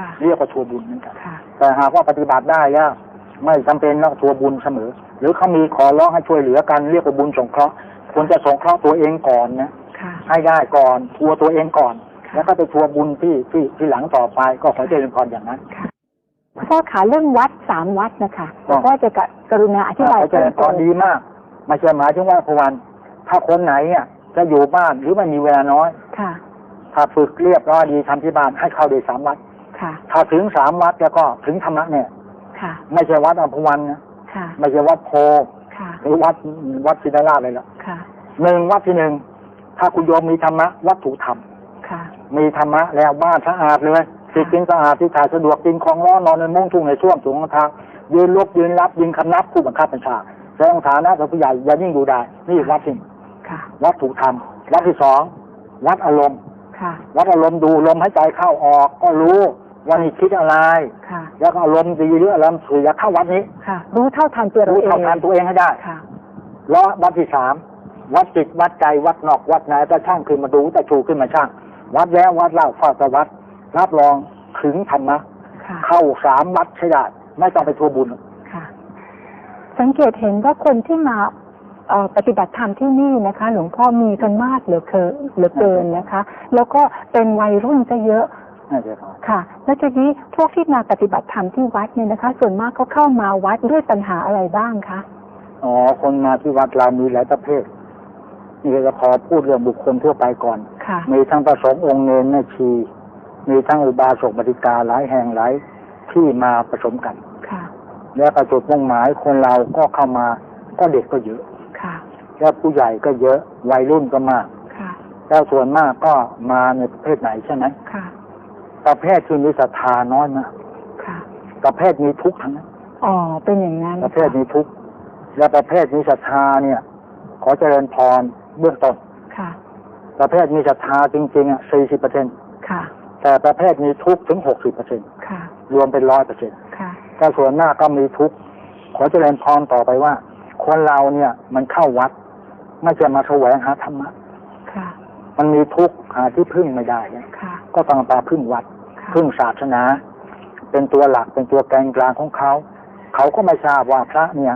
ค่ะเรียกว่าทัวร์บุญเหมือนกันค่ะแต่หากว่าปฏิบัติได้แล้วไม่จำเป็นต้องทัวร์บุญเสมอ หรือเขามีขอร้องให้ช่วยเหลือกันเรียกว่าบุญสงเคราะห์ควรจะสงเคราะห์ตัวเองก่อนนะค่ะให้ได้ก่อนทัวร์ตัวเองก่อนค่ะแล้วก็ไปทัวร์บุญที่ที่ที่หลังต่อไปก็ขอเจริญพรอย่างนั้นค่ะพ่อขาเรื่องวัดสามวัดนะคะอ๋อพ่อจะกะกรุณาอธิบายขอเจริญพรดีมากไม่ใช่หมายถึงว่าพวัน ถ้าคนไหนเนี่ยจะอยู่บ้านหรือไม่มีเวลาน้อย ค่ะ ถ้าฝึกเรียบร้อยดีทำที่บ้านให้เข้าได้สามวัด ค่ะ ถ้าถึงสามวัดแล้วก็ถึงธรรมะเนี่ย ค่ะ ไม่ใช่วัดอัมพวันนะค่ะ ไม่ใช่วัดโพค่ะหรือวัดวัดศิลาราชเลยล่ะค่ะหนึ่งวัดที่หนึ่งถ้าคุณโยมมีธรรมะวัตถุธรรมค่ะมีธรรมะแล้วบ้านสะอาดเลยสิกินสะอาดที่ถ่ายสะดวกกินของร้อนนอนในมุ้งทุ่งในช่วงสูงทางยืนลุกยืนรับยิงคำนับผู้บังคับบัญชาแสดงฐานะกับผู้ใหญ่อย่ายิ่งดูได้ นี่วัดที่ค่ะวัตถุธรรมวัดที่สองวัดอารมณ์ค่ะวัดอารมณ์ดูลมหายใจเข้าออกก็รู้ ว่านี่คิดอะไร ค่ะ แล้วก็อารมณ์ดีหรืออารมณ์เสียเข้าวัดนี้ค่ะ รู้เท่าทันตัวเรารู้เองเท่าทันตัวเองให้ได้ ค่ะ แล้ววัดที่สามวัดจิตวัดใจวัดนอกวัดไหนแต่ช่างขึ้นมาดูแต่ชูขึ้นมาช่าง วัดแล้ววัดเล่าฟาดวัดรับรองถึงธรรมะค่ะ เข้าสามวัดใช่ได้ไม่ต้องไปทัวร์บุญ ค่ะ สังเกตเห็นว่าคนที่มาเอ่อปฏิบัติธรรมที่นี่นะคะ หลวงพ่อมีกันมากเหลือเกินเหลือเกินนะคะ แล้วก็เป็นวัยรุ่นจะเยอะ น่าจะพอค่ะ แล้วทีนี้พวกที่มาปฏิบัติธรรมที่วัดเนี่ยนะคะ ส่วนมากเขาเข้ามาวัดด้วยปัญหาอะไรบ้างคะอ๋อคนมาที่วัดเรามีหลายประเภทนี่ก็จะขอพูดเรื่องบุคคลทั่วไปก่อนค่ะมีทั้งประสงค์องค์เนรแม่ชี มีทั้งอุบาสกบริกาหลายแห่งหลายที่มาผสมกันค่ะแล้วก็จุดมุ่งหมายคนเราก็เข้ามาก็เด็กก็เยอะค่ะแล้วผู้ใหญ่ก็เยอะวัยรุ่นก็มากค่ะแล้วส่วนมากก็มาในประเภทไหนใช่ไหม ค่ะประเภทที่มีศรัทธาน้อยมากค่ะประเภทมีทุกข์ทั้งนั้นอ๋อเป็นอย่างนั้นประเภทมีทุกข์และประเภทมีศรัทธาเนี่ย ขอเจริญพรเบื้องต้นค่ะประเภทมีศรัทธาจริงๆอะสี่สิบเปอร์เซ็นค่ะแต่ประเภทมีทุกข์ถึงหกสิบเปอร์เซ็นค่ะรวมเป็นร้อยเปอร์เซ็นค่ะแต่ส่วนมากก็มีทุกข์ ขอเจริญพรต่อไปว่า คนเราเนี่ยมันเข้าวัด ไม่จะมาแสวงหาธรรมะค่ะมันมีทุกข์หาที่พึ่งไม่ได้เนี่ยค่ะ ก็ต้องมาพึ่งวัดค่ะพึ่งศาสนา เป็นตัวหลักเป็นตัวแกนกลางของเขาเขาก็ไม่ทราบว่าพระเนี่ย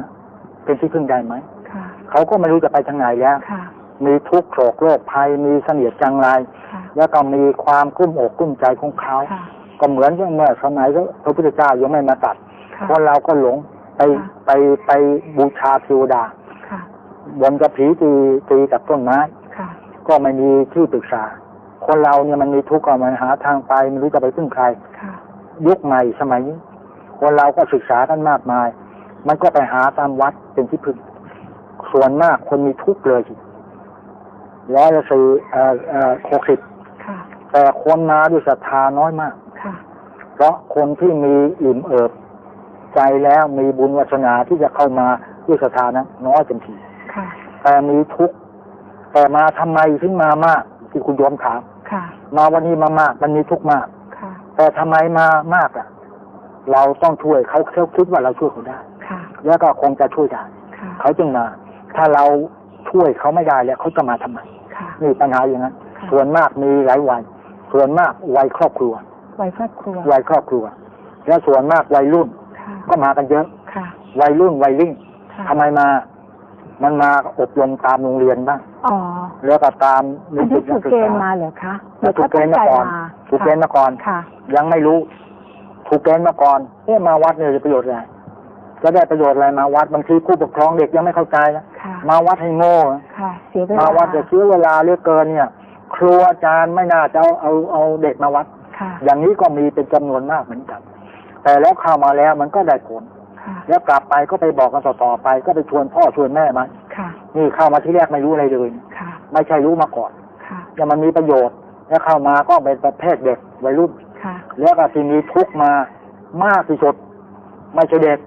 เป็นที่พึ่งได้ไหมค่ะเขาก็ไม่รู้จะไปทางไหนแล้วค่ะมีทุกข์โศกโรคภัยมีเสนียดจังไรค่ะแล้วก็มีความกุ้มอกกุ้มใจของเขาค่ะก็เหมือนอย่างเมื่อสมัยพระพุทธเจ้ายังไม่มาตัดค่ะคนเราก็หลงไปค่ะไปไปบูชาเทวดาค่ะบนกระผีตีตีกับต้นไม้ค่ะก็ไม่มีที่ปรึกษา คนเราเนี่ยมันมีทุกข์ก็มันหาทางไปไม่รู้จะไปพึ่งใครค่ะยุคใหม่สมัยนี้คนเราก็ศึกษากันมากมาย มันก็ไปหาตามวัดเป็นที่พึ่งส่วนมากคนมีทุกข์เลยสิร้อยละสี่เอ่อเอ่อหกสิบค่ะแต่คนมาด้วยศรัทธาน้อยมากค่ะเพราะคนที่มีอิ่มเอิบใจแล้วมีบุญวาสนาที่จะเข้ามาด้วยศรัทธานั้นน้อยเต็มทีค่ะแต่มีทุกข์แต่มาทำไมถึงมามากที่คุณโยมถาม ค่ะ มาวันนี้มามากมันมีทุกข์มาก ค่ะ แต่ทำไมมามากอะ เราต้องช่วยเขาเขาคิดว่าเราช่วยเขาได้ ค่ะ แล้วก็คงจะช่วยได้ค่ะเขาจึงมา ถ้าเราช่วยเขาไม่ได้แล้วเขาจะมาทำไมค่ะนี่ปัญหาอย่างนั้นค่ะส่วนมากมีหลายวัยส่วนมากวัยครอบครัววัยครอบครัววัยครอบครัว และส่วนมากวัยรุ่นค่ะก็มากันเยอะค่ะวัยรุ่นวัยริ่งค่ะทำไมมา มันมาอบรมตามโรงเรียนบ้างอ๋อแล้วก็ตามอันนี้ถูกเกณฑ์มาเหรอคะหรือถูกเกณฑ์มาก่อนถูกเกณฑ์มาก่อน ค่ะ ยังไม่รู้ ถูกเกณฑ์มาก่อนเอ๊ะมาวัดเนี่ยจะประโยชน์อะไรจะได้ประโยชน์อะไรมาวัดบางทีผู้ปกครองเด็กยังไม่เข้าใจนะค่ะ มาวัดให้โง่ค่ะ เสียเวลามาวัดจะเสียเวลาเหลือเกินเนี่ย ครูอาจารย์ไม่น่าจะเอาเอาเอาเด็กมาวัด ค่ะ อย่างนี้ก็มีเป็นจำนวนมากเหมือนกัน แต่แล้วเข้ามาแล้วมันก็ได้ผลค่ะ แล้วกลับไปก็ไปบอกกันต่อๆไป ก็ไปชวนพ่อชวนแม่มาค่ะนี่เข้ามาที่แรกไม่รู้อะไรเลยค่ะไม่ใช่รู้มาก่อนค่ะแล้วมันมีประโยชน์ แล้วเข้ามาก็เป็นประเภทเด็กวัยรุ่นค่ะแล้วก็ที่มีทุกข์มามากที่สุดไม่ใช่เด็ก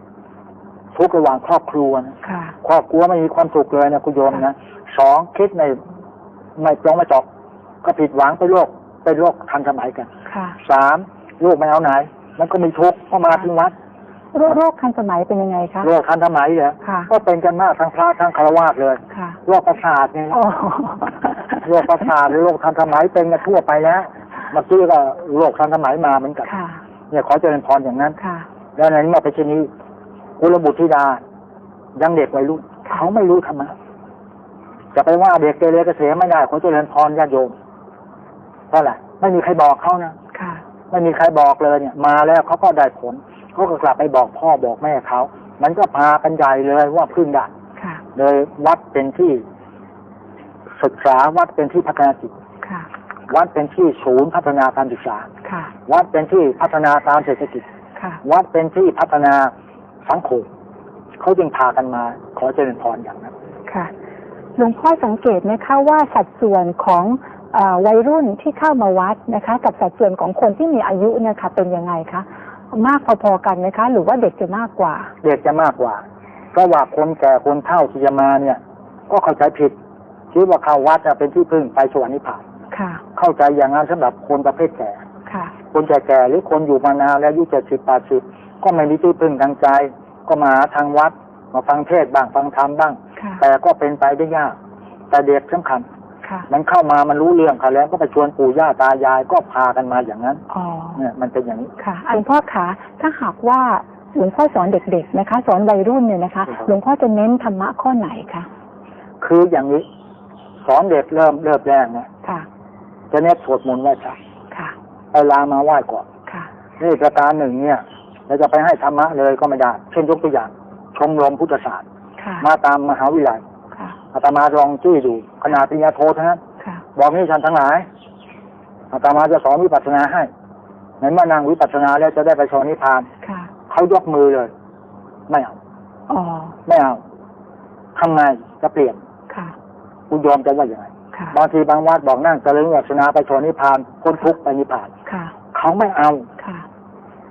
ทุกข์ระหว่างครอบครัวนะค่ะครอบครัวไม่มีความสุขเลยนะคุณโยมนะสองคิดไม่ไม่ตรงไม่จบก็ผิดหวังไปโลกไปโลกทันสมัยกันค่ะสามลูกไม่เอาไหน มันก็มีทุกข์เพราะมาถึงวัด โรคโรคทันสมัยเป็นยังไงคะโลกทันสมัยเลยค่ะ ก็เป็นกันมากทั้งพระทั้งคารวะเลยค่ะโรคประสาทเนี่ยโอ้โรคประสาทหรือโรคทันสมัยเป็นกันทั่วไปแล้วเมื่อกี้ก็โรคทันสมัยมาเหมือนกันค่ะ เนี่ยขอเจริญพรอย่างนั้น ค่ะ แล้วในนี้มาเป็นชนีกุลบุตรธิดายังเด็กวัยรุ่นเขาไม่รู้ธรรมะจะไปว่าเด็กเกเรเกษมไม่ได้ขอเจริญพรญาติโยมเพราะอะไรไม่มีใครบอกเขานะค่ะ ไม่มีใครบอกเลยเนี่ย มาแล้วเขาก็ได้ผล เขาก็กลับไปบอกพ่อบอกแม่เขา มันก็พากันใหญ่เลยว่าพึ่งได้ค่ะเลยวัดเป็นที่ศึกษาวัดเป็นที่พัฒนาจิตค่ะวัดเป็นที่ศูนย์พัฒนาการศึกษาค่ะวัดเป็นที่พัฒนาการเศรษฐกิจค่ะวัดเป็นที่พัฒนาสังคมเขาจึงพากันมา ขอเจริญพรอย่างนั้นค่ะหลวงพ่อสังเกตไหมคะว่าสัดส่วนของเออวัยรุ่นที่เข้ามาวัดนะคะ กับสัดส่วนของคนที่มีอายุเนะคะเป็นยังไงคะ มากพอๆกันไหมคะ หรือว่าเด็กจะมากกว่า เด็กจะมากกว่า เพราะว่าคนแก่คนเฒ่าที่จะมาเนี่ย ก็เข้าใจผิดคิดว่าเข้าวัดจะเป็นที่พึ่งไปสวรรค์นิพพานค่ะ เข้าใจอย่างนั้นสำหรับคนประเภทแก่ค่ะ คนแก่ๆหรือคนอยู่มานานแล้วอายุเจ็ดสิบแปดสิบก็ไม่มีที่พึ่งทางใจ ก็มาหาทางวัดมาฟังเทศน์บ้างฟังธรรมบ้างค่ะแต่ก็เป็นไปได้ยาก แต่เด็กสำคัญค่ะ มันเข้ามามันรู้เรื่องเขาแล้วก็ไปชวนปู่ย่าตายายก็พากันมาอย่างนั้นอ๋อเนี่ยมันเป็นอย่างนี้ค่ะหลวงพ่อคะถ้าหากว่าหลวงพ่อสอนเด็กๆนะคะ สอนวัยรุ่นเนี่ยนะคะครับหลวงพ่อจะเน้นธรรมะข้อไหนคะคืออย่างนี้ สอนเด็กเริ่มเริ่มแรกเนี่ยค่ะจะเน้นสวดมนต์ไหว้พระค่ะไปลามาไหว้ก่อนค่ะนี่ประการหนึ่งเนี่ยเราจะไปให้ธรรมะเลยก็ไม่ได้ เช่นยกตัวอย่าง ชมรมพุทธศาสตร์ค่ะมาตามมหาวิทยาลัยค่ะ อาตมาลองจี้ดูขนาดปริญญาโทเท่านั้นค่ะบอกนี่ฉันทั้งหลายอาตมาจะสอนวิปัสสนาให้ในเมื่อนั่งวิปัสสนาแล้วจะได้ไปสอนนิพพานค่ะเขายกมือเลย ไม่เอาอ๋อไม่เอาทำไงจะเปลี่ยนค่ะคุณยอมจะว่าอย่างไรค่ะบางทีบางวัดบอกนั่งเจริญวิปัสสนาไปสอนนิพพานพ้นทุกข์ไปนิพพานค่ะเขาไม่เอาค่ะ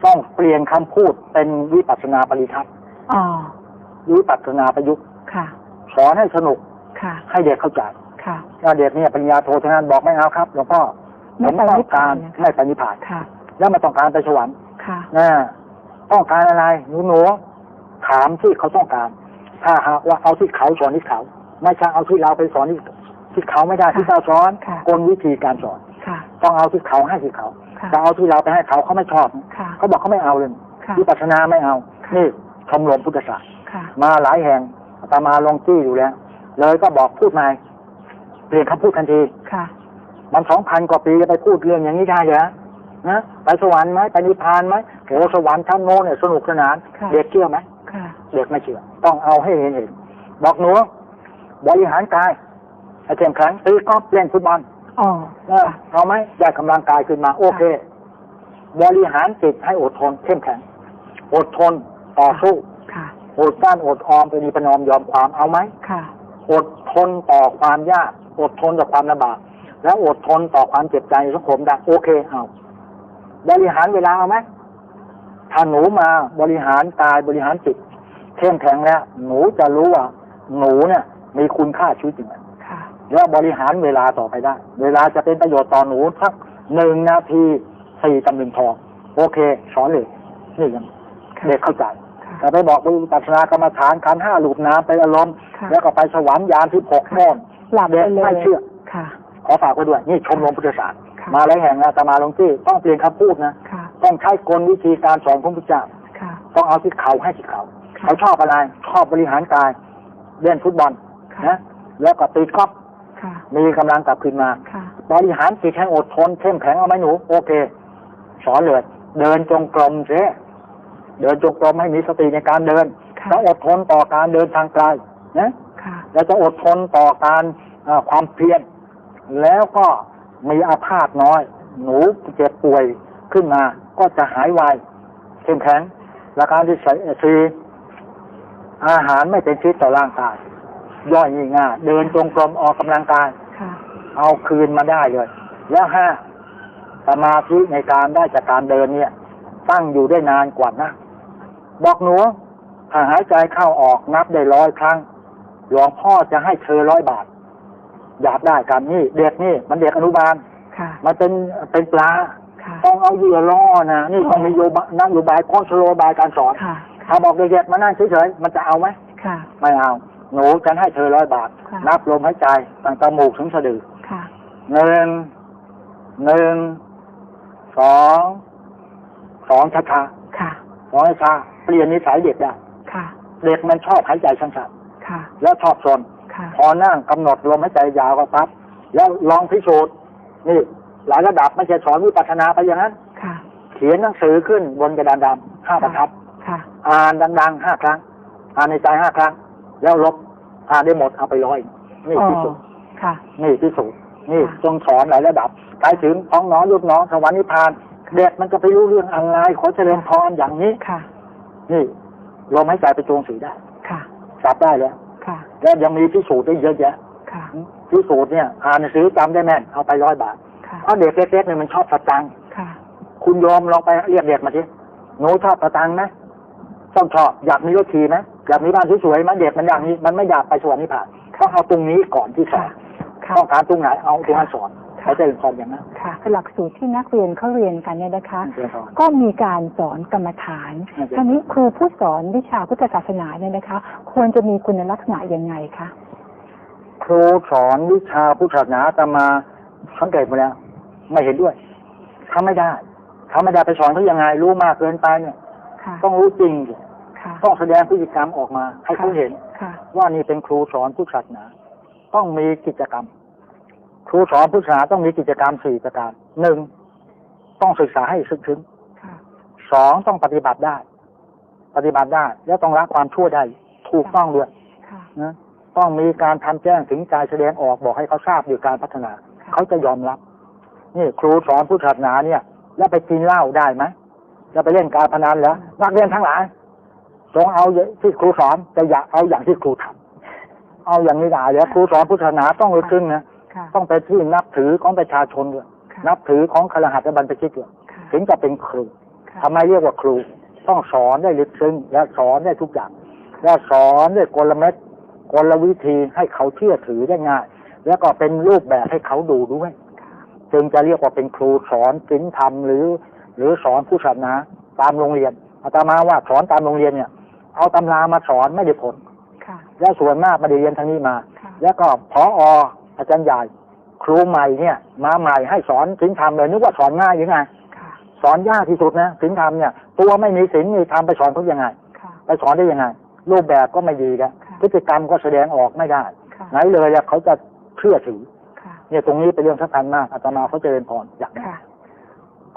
ต้องเปลี่ยนคำพูดเป็นวิปัสสนาปริทัศน์อ๋อวิปัสสนาประยุกต์ค่ะ สอนให้สนุก ค่ะ ให้เด็กเข้าใจค่ะถ้าเด็กเนี่ยปริญญาโทเท่านั้นบอกไม่เอาครับหลวงพ่อผไม่มไปต้อนิงพพาการนนะคะไม่ไปนิพพานค่ะ แล้วไม่ต้องการไปสวรรค์ค่ะนะต้องการอะไรหนูหนูถามที่เขาต้องการ ถ้าหากว่าเอาที่เขาสอนที่เขา ไม่ใช่เอาที่เราไปสอนที่ที่เขาไม่ได้ค่ะที่เราสอนค่ะกลวิธีการสอนค่ะต้องเอาที่เขาให้ที่เขาค่ะถ้าเอาที่เราไปให้เขาเขาไม่ชอบค่ะเขาบอกเขาไม่เอาเลยค่ะวิปัสสนาไม่เอาค่ะนี่ชมรมพุทธศาสตร์ค่ะมาหลายแห่ง อาตมาลงจี้อยู่แล้ว เลยก็บอกพูดใหม่เปลี่ยนคำพูดทันทีค่ะ มันสองพันกว่าปีจะไปพูดเรื่องอย่างนี้ได้เหรอนะไปสวรรค์ไหมไปนิพพานไหมโอ้สวรรค์ชั้นโน้นเนี่ยสนุกสนานค่ะเด็กเชื่อไหมค่ะเด็กไม่เชื่อ ต้องเอาให้เห็นเห็นบอกหนูบริหารกายให้เข้มแข็งตีกอล์ฟเล่นฟุตบอลอ๋อเออเอาไหมได้กำลังกายขึ้นมา โอเค บริหารจิตให้อดทนเข้มแข็งอดทนต่อสู้ค่ะ อดกลั้นอดออมเป็นประนอมยอมความเอาไหมค่ะ อดทนต่อความยากอดทนต่อความลำบากแล้วอดทนต่อความเจ็บใจในสังคมได้โอเคเอาบริหารเวลาเอาไหมถ้าหนูมาบริหารกายบริหารจิตเข้มแข็งแล้ว หนูจะรู้ว่า หนูเนี่ย มีคุณค่าชีวิตจริงค่ะแล้วบริหารเวลาต่อไปได้ เวลาจะเป็นประโยชน์ต่อหนูสักหนึ่งนาทีสี่ตำลึงทอง โอเคสอนเลยนี่ยังค่ะเด็กเข้าใจค่ะ แต่ไปบอกวิปัสสนากรรมฐานขันธ์ห้าลูกน้ำไปอารมณ์ค่ะแล้วก็ไปสวรรค์ยานที่หกโน่นหลับไปเด็กเลยไม่เชื่อค่ะขอฝากไว้ด้วย นี่ชมรมพุทธศาสตร์ค่ะมาหลายแห่งนะแต่มาลงที่ต้องเปลี่ยนคำพูดนะค่ะต้องใช้กลวิธีการสอนของพระพุทธเจ้าค่ะต้องเอาที่เขาให้ที่เขาค่ะเขาชอบอะไรชอบบริหารกายเล่นฟุตบอลค่ะนะแล้วก็ตีกอล์ฟค่ะมีกำลังกลับคืนมาค่ะบริหารจิตให้อดทนเข้มแข็งเอาไหมหนู โอเค สอนเลย เดินจงกรมเสีย เดินจงกรมให้มีสติในการเดินค่ะแล้วอดทนต่อการเดินทางไกลนะค่ะแล้วจะอดทนต่อการเออความเพียรแล้วก็มีอาพาธน้อย หนูเจ็บป่วยขึ้นมา ก็จะหายไวเข้มแข็งและการที่ใส่ซีอาหารไม่เป็นพิษต่อร่างกาย ย่อยง่ายๆเดินจงกรมออกกำลังกายค่ะเอาคืนมาได้เลย แล้วห้าสมาธิในการได้จากการเดินเนี่ย ตั้งอยู่ได้นานกว่านะ บอกหนูถ้าหายใจเข้าออกนับได้ร้อยครั้งหลวงพ่อจะให้เธอร้อยบาท อยากได้กันนี่ เด็กนี่ มันเด็กอนุบาลค่ะมันเป็นเป็นปลาค่ะต้องเอาเหยื่อล่อนะนี่ต้องมีโยบายนั่งอยู่บายโคชโลบายการสอนค่ะถ้าบอกเด็กๆมานั่งเฉยๆมันจะเอาไหมค่ะไม่เอา หนูฉันให้เธอร้อยบาทค่ะนับลมหายใจตั้งแต่มูกถึงสะดือค่ะหนึ่งหนึ่งสองสอนช้าค่ะๆสอนช้าๆ เปลี่ยนนิสัยเด็กได้ค่ะเด็กมันชอบหายใจสั้นค่ะๆแล้วชอบสนค่ะพอนั่งกำหนดลมหายใจยาวก็ปั๊บแล้วลองพิสูจน์นี่หลายระดับไม่ใช่สอนวิปัสสนาไปอย่างนั้นค่ะเขียนหนังสือขึ้นบนกระดานดำห้าบรรทัดค่ะอ่านดังๆห้าครั้ง อ่านในใจห้าครั้ง แล้วลบอ่านได้หมดเอาไปร้อยนี่อ๋อพิสูจน์ค่ะนี่พิสูจน์นี่ค่ะจงสอนหลายระดับไปถึงท้องน้องลูกน้องสวรรค์นิพพานเด็กมันจะไปรู้เรื่องอะไรขอเจริญพรอย่างนี้ค่ะ นี่ลมหายใจไปจงสีได้ค่ะ จับได้แล้วค่ะ แล้วยังมีพิสูจน์ได้เยอะแยะค่ะ พิสูจน์เนี่ยอ่านหนังสือจำได้แม่นเอาไปร้อยบาทค่ะ เพราะเด็กเล็กๆเนี่ยมันชอบสตังค์ค่ะ คุณโยมลองไปเรียกเด็กมาสิหนูชอบสตังค์ไหมต้องชอบอยากมีรถขี่ไหมอยากมีบ้านสวยๆไหมเด็กมันอย่างนี้มันไม่อยากไปสวรรค์นิพพานต้องเอาตรงนี้ก่อนที่สอค่ะนค่ะ ต้องการตรงไหนเอาตรงนั้นสอนค่ะ เขาจะเป็นความอย่างนั้นค่ะหลักสูตรที่นักเรียนเขาเรียนกันเนี่ยนะคะเจริญพรก็มีการสอนกรรมฐานน่าจะทีนี้ครูผู้สอนวิชาพุทธศาสนาเนี่ยนะคะ ควรจะมีคุณลักษณะยังไงคะครูสอนวิชาพุทธศาสนาอาตมาสังเกตมาแล้ว ไม่เห็นด้วยทำไม่ได้ทำไม่ได้ไปสอนเขายังไงรู้มากเกินไปเนี่ยค่ะต้องรู้จริงสิค่ะต้องแสดงพฤติกรรมออกมา ให้เขาเห็นค่ะว่านี่เป็นครูสอนพุทธศาสนา ต้องมีกิจกรรม ครูสอนพุทธศาสนาต้องมีกิจกรรมสี่ประการหนึ่งต้องศึกษาให้ซึ้งซึ้งค่ะสองต้องปฏิบัติได้ ปฏิบัติได้ แล้วต้องละความชั่วได้ ถูกต้องด้วยค่ะนะต้องมีการทำแจ้งถึงใจแสดงออกบอกให้เขาทราบอยู่การพัฒนาค่ะเขาจะยอมรับ นี่ครูสอนพุทธศาสนาเนี่ย แล้วไปกินเหล้าได้ไหมจะไปเล่นการพนันแล้วนักเรียนทั้งหลายจงเอาที่ครูสอนแต่อย่าเอาอย่างที่ครูทำเอาอย่างนี้ได้แล้วครูสอนพุทธศาสนาต้องลึกซึ้งนะค่ะ ต้องเป็นที่นับถือของประชาชนด้วยค่ะนับถือของคารหัสและบรรพชิตด้วยค่ะถึงจะเป็นครูค่ะทำไมเรียกว่าครู ต้องสอนได้ลึกซึ้งและสอนได้ทุกอย่าง และสอนด้วยกลเม็ดกลวิธีให้เขาเชื่อถือได้ง่าย แล้วก็เป็นรูปแบบให้เขาดูด้วยจึงจะเรียกว่าเป็นครูสอนศีลธรรมหรือ หรือสอนผู้ศาสนาตามโรงเรียนอาตมาว่าสอนตามโรงเรียนเนี่ย เอาตำรามาสอนไม่ได้ผลค่ะและส่วนมากไม่ได้เรียนทางนี้มาค่ะแล้วก็พออาจารย์ใหญ่ครูใหม่เนี่ย มาใหม่ให้สอนศีลธรรมเลยนึกว่าสอนง่ายหรือไงค่ะสอนยากที่สุดนะศีลธรรมเนี่ย ตัวไม่มีศีลมีธรรมไปสอนเขายังไงค่ะไปสอนได้ยังไง รูปแบบก็ไม่ดีนะค่ะพฤติกรรมก็แสดงออกไม่ได้ค่ะไหนเลยอะเขาจะเชื่อถือค่ะเนี่ยตรงนี้เป็นเรื่องสำคัญมากอาตมาเขาเจริญพรอย่างนี้ค่ะ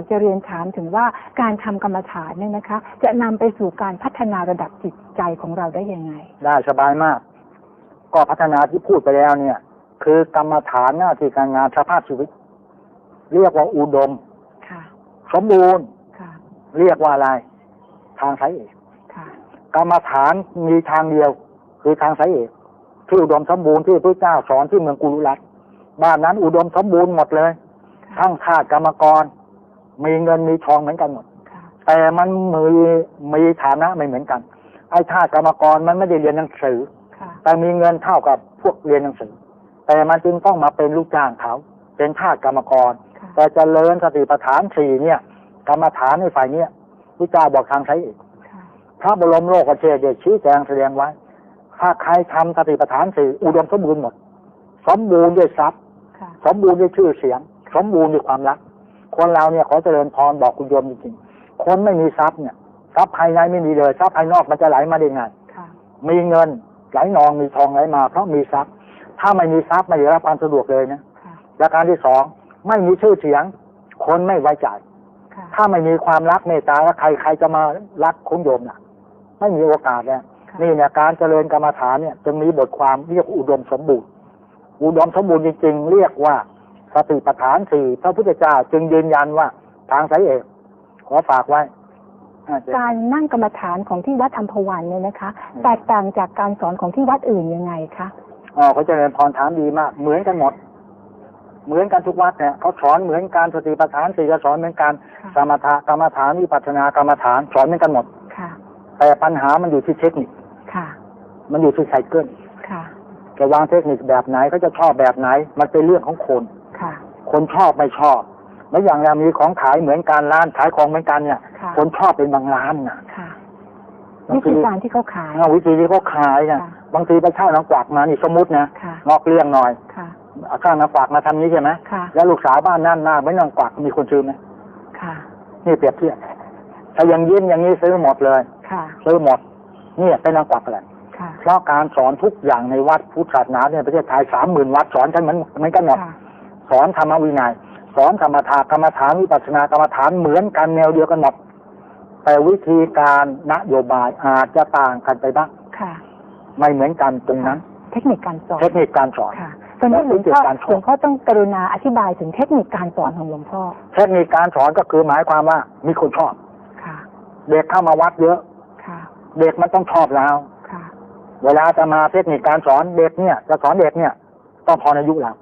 จะเรียนถามถึงว่าการทำกรรมฐานเนี่ยนะคะ จะนำไปสู่การพัฒนาระดับจิตใจของเราได้ยังไง ได้สบายมาก ก็พัฒนาที่พูดไปแล้วเนี่ย คือกรรมฐานหน้าที่การงานสภาพชีวิต เรียกว่าอุดมค่ะสมบูรณ์ค่ะเรียกว่าอะไร ทางสายเอกค่ะกรรมฐานมีทางเดียว คือทางสายเอกที่อุดมสมบูรณ์ที่พระเจ้าสอนที่เมืองกุลุรัตน์บ้านนั้นอุดมสมบูรณ์หมดเลยค่ะทั้งทาสกรรมกร มีเงินมีทองเหมือนกันหมดค่ะแต่มันมีมีฐานะไม่เหมือนกัน ไอ้ทาสกรรมกรมันไม่ได้เรียนหนังสือค่ะแต่มีเงินเท่ากับพวกเรียนหนังสือ แต่มันจึงต้องมาเป็นลูกจ้างเขาเป็นทาสกรรมกรค่ะแต่เจริญสติปัฏฐานสี่เนี่ย กรรมฐานในฝ่ายเนี้ยพระเจ้าบอกทางใช้อีกค่ะพระบรมโลกเชษฐ์เดชชี้แจงแสดงไว้ ถ้าใครทำสติปัฏฐานสี่อุดมสมบูรณ์หมด สมบูรณ์ด้วยทรัพย์ค่ะสมบูรณ์ด้วยชื่อเสียง สมบูรณ์ด้วยความรัก คนเราเนี่ยขอเจริญพรบอกคุณโยมจริงๆคนไม่มีทรัพย์เนี่ยทรัพย์ภายในไม่มีเลยทรัพย์ภายนอกมันจะไหลมาได้ไงค่ะมีเงินไหลนองมีทองไหลมา เพราะมีทรัพย์ ถ้าไม่มีทรัพย์ไม่ได้รับความสะดวกเลยนะค่ะประการที่สองไม่มีชื่อเสียง คนไม่ไว้ใจ ค่ะถ้าไม่มีความรักเมตตาแล้วใครใครจะมารักคุณโยมน่ะ ไม่มีโอกาสแล้วค่ะนี่เนี่ยการเจริญกรรมฐานเนี่ยจึงมีบทความเรียกอุดมสมบูรณ์ อุดมสมบูรณ์จริงๆ เรียกว่าสติปัฏฐานสี่พระพุทธเจ้าจึงยืนยันว่าทางสายเอกขอฝากไว้อ่าเจ๊ การนั่งกรรมฐานของที่วัดอัมพวันเนี่ยนะคะอืมแตกต่างจากการสอนของที่วัดอื่นยังไงคะ อ๋อเขาเจริญพรถามดีมาก เหมือนกันหมด เหมือนกันทุกวัดเนี่ยเขาสอนเหมือนการสติปัฏฐานสี่ก็สอนเหมือนกันค่ะสมถะกรรมฐานวิปัสสนากรรมฐานสอนเหมือนกันหมดค่ะแต่ปัญหามันอยู่ที่เทคนิคค่ะ มันอยู่ที่ไซเคิลค่ะจะวางเทคนิคแบบไหนเขาจะชอบแบบไหน มันเป็นเรื่องของคนค่ะ คนชอบไม่ชอบแล้วอย่างเรามีของขายเหมือนกันร้านขายของเหมือนกันเนี่ยค่ะคนชอบเป็นบางร้านนะค่ะบาง วิทีธีการที่เขาขายเอาวิธีที่เขาขายนะค่ะบางทีไปเช่าน้ำกวักมานี่สมมตินะค่ะนอกเรื่องหน่อยค่ะเอาเช่าน้ำกวักมาทำนี้ใช่ไหมค่ะแล้วลูกสาวบ้านนั่นหน้าไม่น้ำกวักมีคนซื้อไหมค่ะนี่เปรียบเทียบถ้ายังยิ้มอย่างนี้ซื้อหมดเลยค่ะซื้อหมดเนี่ยเป็นนางกวักแหละค่ะเพราะการสอนทุกอย่างในวัดพุทธศาสนาเนี่ยประเทศไทยสามหมื่นวัดสอนกันเหมือนเหมือนกันหมดค่ะสอนธรรมวินัยสอนธรรมทานกรรมฐานวิปัสสนากรรมฐานเหมือนกันแนวเดียวกันหมด แต่วิธีการนโยบายอาจจะต่างกันไปบ้างค่ะ ไม่เหมือนกันตรงนั้น เทคนิคการสอนเทคนิคการสอนค่ะตอนนี้หลวงพ่อและวิธีการสอนหลวงพ่อต้องกรุณาอธิบายถึงเทคนิคการสอนของหลวงพ่อ เทคนิคการสอนก็คือหมายความว่า มีคนชอบค่ะ เด็กเข้ามาวัดเยอะค่ะ เด็กมันต้องชอบเราค่ะ เวลาจะมาเทคนิคการสอนเด็กเนี่ย จะสอนเด็กเนี่ย ต้องพออายุเรา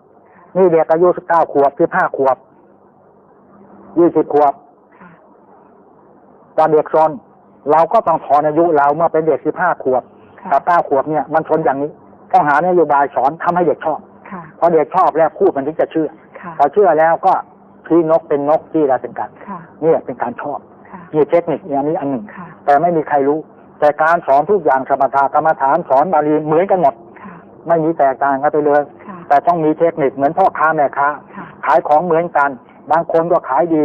นี่เด็กอายุสิบเก้าขวบสิบห้าขวบยี่สิบขวบค่ะ ตอนเด็กซนเราก็ต้องถอนอายุเราเมื่อเป็นเด็กสิบห้าขวบค่ะกับเก้าขวบเนี่ยมันชนอย่างนี้ต้องหานโยบายสอนทำให้เด็กชอบค่ะพอเด็กชอบแล้วพูดมันถึงจะเชื่อค่ะพอเชื่อแล้วก็ที่นกเป็นนกที่เราเป็นกันค่ะนี่เป็นการชอบค่ะนี่เทคนิคอย่างนี้อันหนึ่งค่ะแต่ไม่มีใครรู้ แต่การสอนทุกอย่างสมถะกรรมฐานสอนบาลีเหมือนกันหมดค่ะไม่มีแตกต่างกันไปเลยค่ะแต่ต้องมีเทคนิคเหมือนพ่อค้าแม่ค้าค่ะขายของเหมือนกัน บางคนก็ขายดี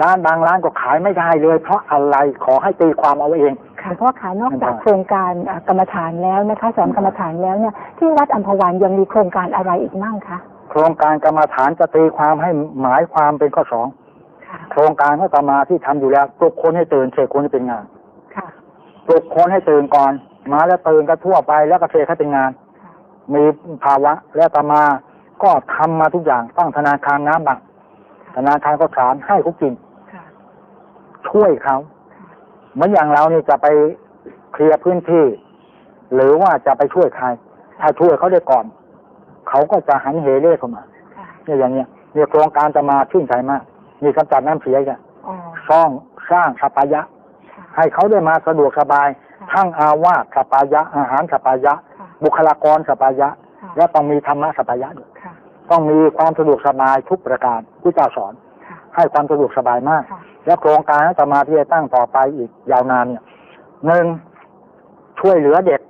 ร้านบางร้านก็ขายไม่ได้เลย เพราะอะไรขอให้ตีความเอาเอง ค่ะเพราะขานอกจากครับโครงการเอ่อกรรมฐานแล้วนะคะสอนกรรมฐานแล้วเนี่ยที่วัดอัมพวันยังมีโครงการอะไรอีกมั่งคะโครงการกรรมฐานจะตีความให้หมายความเป็นข้อสองค่ะโครงการก็ต่อมาที่ทำอยู่แล้วปลุกคนให้ตื่นเสกคนให้เป็นงานค่ะ ปลุกคนให้ตื่นก่อน มาแล้วตื่นก็ทั่วไปแล้วก็เสกให้เป็นงาน ค่ะ มีภาวะแล้วต่อมาก็ทำมาทุกอย่างตั้งธนาคารน้ำบักธนาคารก็สารให้เขากินค่ะ ช่วยเขาค่ะเหมือนอย่างเรานี่จะไปเคลียร์พื้นที่ หรือว่าจะไปช่วยใคร ถ้าช่วยเขาได้ก่อน เขาก็จะหันเหเร่เข้ามาค่ะเนี่ยอย่างเนี้ยเนี่ยโครงการจะมาชื่นใจมากมีกำจัดน้ำเสียกันอ๋อซ่องสร้างสัปายะค่ะให้เขาได้มาสะดวกสบายค่ะทั้งอาวาสสัปายะ อาหารสัปายะค่ะบุคลากรสัปายะค่ะและต้องมีธรรมะสัปายะด้วยค่ะต้องมีความสะดวกสบายทุกประการผู้เจ้าสอนค่ะ ให้ความสะดวกสบายมากค่ะและโครงการจะมาที่จะตั้งต่อไปอีกยาวนานเนี่ยหนึ่งช่วยเหลือเด็ก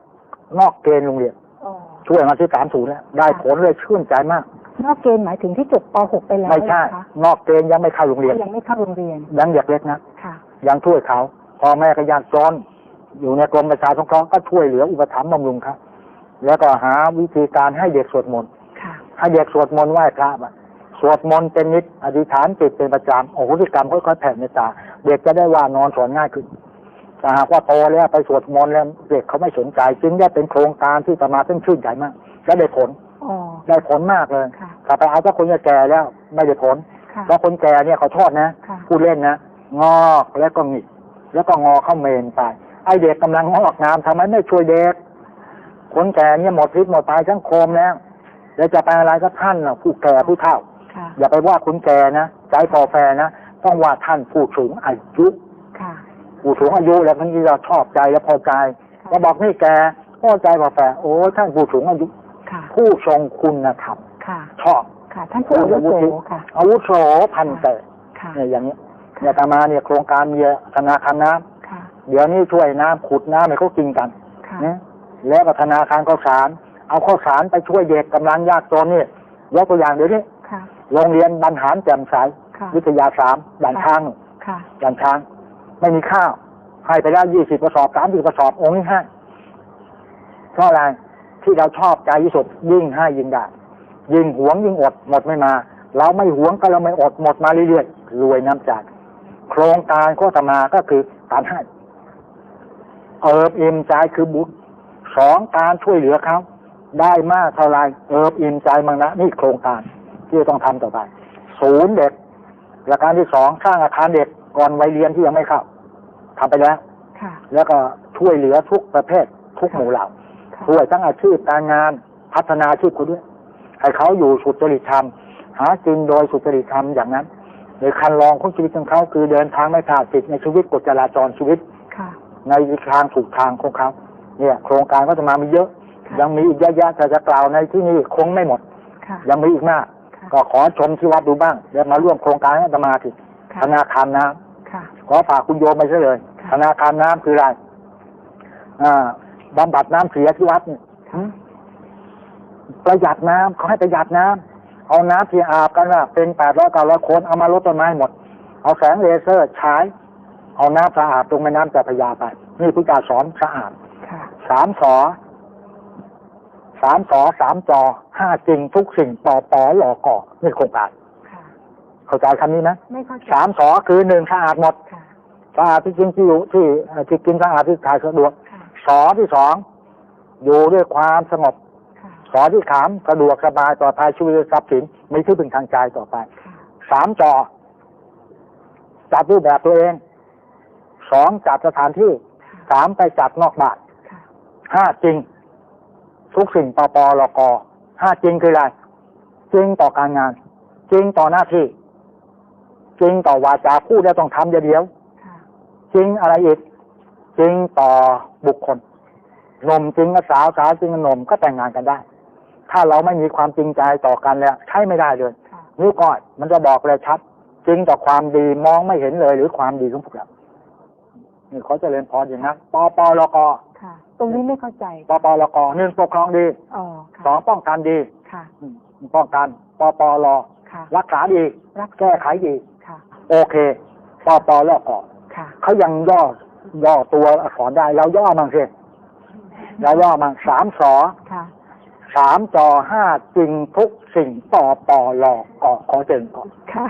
นอกเกณฑ์โรงเรียนอ๋อช่วยมาที่สามศูนย์แล้วได้ผลเลยชื่นใจมาก นอกเกณฑ์หมายถึงที่จบป .6 ไปแล้วไม่ใช่นะคะนอกเกณฑ์ยังไม่เข้าโรงเรียนก็ยังไม่เข้าโรงเรียนยังเด็กเล็กนะค่ะยังช่วยเขาพ่อแม่ก็ยากจนอยู่ในกรมประชาสงเคราะห์ก็ช่วยเหลืออุปถัมภ์บำรุงครับแล้วก็หาวิธีการให้เด็กสวดมนต์ค่ะให้เด็กสวดมนต์ไหว้พระอะ สวดมนต์เป็นนิดอธิษฐานจิตเป็นประจำโอ้โหพฤติกรรมค่อยๆแผ่เมตตาเด็กจะได้ว่านอนสอนง่ายขึ้นถ้าหากว่าโตแล้วไปสวดมนต์แล้วเด็กเขาไม่สนใจจึงได้เป็นโครงการที่สมาซึ่งชื่นใจมากและได้ผลอ๋อได้ผลมากเลยค่ะถ้าไปเอาเจ้าคนแก่แล้วไม่ได้ผลค่ะเพราะคนแก่เนี่ยเขาโทษนะค่ะพูดเล่นนะงอกแล้วก็หงิกแล้วก็งอเข้าเมนไปไอเด็กกำลังงอกงามทำไมไม่ช่วยเด็กคนแก่เนี่ยหมดฤทธิ์หมดตายทั้งโคมแล้วแล้วจะไปอะไรก็ท่านน่ะผู้แก่ผู้เฒ่าค่ะ อย่าไปว่าคุณแก่นะใจพอแฟนะต้องว่าท่านผู้สูงอายุค่ะผู้สูงอายุแล้วมันจะชอบใจและพอใจก็บอกนี่แกพอใจพอแฟโอ้ท่านผู้สูงอายุค่ะผู้ทรงคุณธรรมค่ะชอบค่ะท่านผู้อาวุโสค่ะอาวุโสพันเตค่ะเนี่ยอย่างนี้เนี่ยตามมาเนี่ยโครงการมีธนาคารน้ำค่ะเดี๋ยวนี้ช่วยน้ำขุดน้ำให้เขากินกันค่ะนะแล้วก็ธนาคารข้าวสาร เอาข้าวสารไปช่วยเด็กกำลังยากจนนี่ยกตัวอย่างเดี๋ยวนี้ค่ะ โรงเรียนบรรหารแจ่มใสค่ะวิทยาสามด่านช้างค่ะด่านช้าง ไม่มีข้าว ให้ไปแล้วยี่สิบกระสอบสามสิบกระสอบองค์นี้ให้เพราะอะไรที่เราชอบใจที่สุดยิ่งให้ยิ่งได้ยิ่งหวงยิ่งอดหมดไม่มา เราไม่หวงก็เราไม่อดหมดมาเรื่อยๆรวยน้ำใจโครงการโฆษณาก็คือการให้เอิบอิ่มใจคือบุญสองการช่วยเหลือเขาได้มากเท่าไรเอิบอิ่มใจมังนะนี่โครงการ ที่จะต้องทำต่อไปศูนย์เด็กประการที่สองสร้างอาคารเด็กก่อนวัยเรียนที่ยังไม่เข้าทำไปแล้วค่ะแล้วก็ช่วยเหลือทุกประเภททุกหมู่เหล่าค่ะช่วยทั้งอาชีพการงานพัฒนาอาชีพเขาด้วยให้เขาอยู่สุจริตธรรม หากินโดยสุจริตธรรมอย่างนั้นในคันลองของชีวิตของเขาคือเดินทางไม่ขาดติดในชีวิตกฎจราจรชีวิตค่ะในทางถูกทางของเขาเนี่ย โครงการก็จะมามีเยอะค่ะยังมีอีกเยอะแยะแต่จะกล่าวในที่นี้คงไม่หมดค่ะยังมีอีกมากค่ะ ก็ขอชมที่วัดดูบ้างเดี๋ยวมาร่วมโครงการให้อาตมาทีค่ะธนาคารน้ำค่ะขอฝากคุณโยมไปซะเลยค่ะธนาคารน้ำคืออะไรอ่าบำบัดน้ำเสียที่วัดนี่หืมประหยัดน้ำเขาให้ประหยัดน้ำเอาน้ำที่อาบกันน่ะเป็นแปดร้อยเก้าร้อยคนเอามาลดต้นไม้หมด เอาแสงเลเซอร์ฉายเอาน้ำสะอาดตรงแม่น้ำเจ้าพระยาไป นี่พุทธเจ้าสอนสะอาดค่ะสามสอ สามสอสามจอห้าจริงทุกสิ่งต่อต่อหลอก่อนี่โครงการค่ะเข้าใจคำนี้ไหมไม่เข้าใจสามสอคือหนึ่งสะอาดหมดค่ะสะอาดที่กินที่อยู่ที่เอ่อที่กินสะอาดที่ถ่ายสะดวกค่ะสอที่สองอยู่ด้วยความสงบค่ะสอที่สามสะดวกสบายปลอดภัยชีวิตทรัพย์สินมีที่พึ่งทางใจต่อไปค่ะสามจอจัดรูปแบบตัวเองสองจัดสถานที่สามไปจัดนอกบ้านค่ะห้าจริง ทุกสิ่งปปลกห้าจริงคืออะไรจริงต่อการงาน จริงต่อหน้าที่ จริงต่อวาจาพูดแล้วต้องทำเดียวค่ะจริงอะไรอีกจริงต่อบุคคลหนมจริงกับสาวสาวจริงกับหนมก็แต่งงานกันได้ ถ้าเราไม่มีความจริงใจต่อกันแล้วใช้ไม่ได้เลยค่ะนิ้วก้อยมันจะบอกเลยชัด จริงต่อความดีมองไม่เห็นเลย หรือความดีของพวกเรานี่เขาจะเรียนพรอย่างนั้นปปลก ค่ะ ตรงนี้ไม่เข้าใจ ปปลกหนึ่งปกครองดีอ๋อสอค่ะงป้องกันดีค่ะอืมป้องกันปปลค่ะรักษาดี รักแก้ไขดี ค่ะโอเคปปลกค่ะ เขายังย่อย่อตัวอักษรได้เราย่อมั่งสิเราย่อมั่งสามสอค่ะ สามจอห้าจริงทุกสิ่งปปลกขอเจริญก่อน ค่ะ